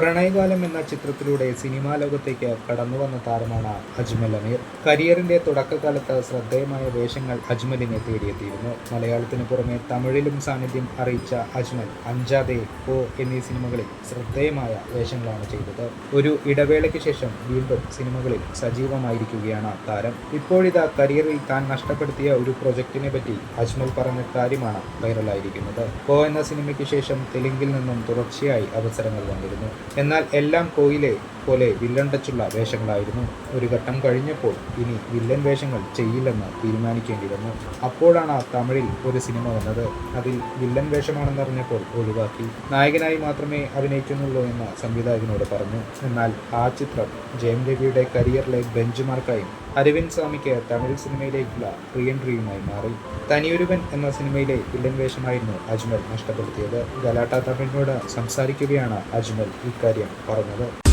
പ്രണയകാലം എന്ന ചിത്രത്തിലൂടെ സിനിമാ ലോകത്തേക്ക് കടന്നു വന്ന താരമാണ് അജ്മൽ അമീർ. കരിയറിന്റെ തുടക്കകാലത്ത് ശ്രദ്ധേയമായ വേഷങ്ങൾ അജ്മലിനെ തേടിയെത്തിയിരുന്നു. മലയാളത്തിന് പുറമെ തമിഴിലും സാന്നിധ്യം അറിയിച്ച അജ്മൽ അഞ്ചാതെ ഓ എന്നീ സിനിമകളിൽ ശ്രദ്ധേയമായ വേഷങ്ങളാണ് ചെയ്തത്. ഒരു ഇടവേളയ്ക്ക് ശേഷം വീണ്ടും സിനിമകളിൽ സജീവമായിരിക്കുകയാണ് താരം. ഇപ്പോഴിതാ കരിയറിൽ താൻ നഷ്ടപ്പെടുത്തിയ ഒരു പ്രൊജക്ടിനെ പറ്റി അജ്മൽ പറഞ്ഞ കാര്യമാണ് വൈറലായിരിക്കുന്നത്. ഓ എന്ന സിനിമയ്ക്ക് ശേഷം തെലുങ്കിൽ നിന്നും തുടർച്ചയായി അവസരങ്ങൾ വന്നിരുന്നു. എന്നാൽ എല്ലാം കോയിലെ. പോലെ വില്ലൻ ടച്ചുള്ള വേഷങ്ങളായിരുന്നു. ഒരു ഘട്ടം കഴിഞ്ഞപ്പോൾ ഇനി വില്ലൻ വേഷങ്ങൾ ചെയ്യില്ലെന്ന് തീരുമാനിക്കേണ്ടി വന്നു അപ്പോഴാണ് തമിഴിൽ ഒരു സിനിമ വന്നത്. അതിൽ വില്ലൻ വേഷമാണെന്നറിഞ്ഞപ്പോൾ ഒഴിവാക്കി. നായകനായി മാത്രമേ അഭിനയിക്കുന്നുള്ളൂ എന്ന് സംവിധായകനോട് പറഞ്ഞു. എന്നാൽ ആ ചിത്രം ജയം രവിയുടെ കരിയറിലെ ബെഞ്ച് മാർക്കായും അരവിന്ദ് സ്വാമിക്ക് തമിഴ് സിനിമയിലേക്കുള്ള റീ എൻട്രിയുമായി മാറി. തനിയൊരുവൻ എന്ന സിനിമയിലെ വില്ലൻ വേഷമായിരുന്നു അജ്മൽ നഷ്ടപ്പെടുത്തിയത്. ഗലാട്ട തമിഴിനോട് സംസാരിക്കുകയാണ് അജ്മൽ ഇക്കാര്യം പറഞ്ഞത്.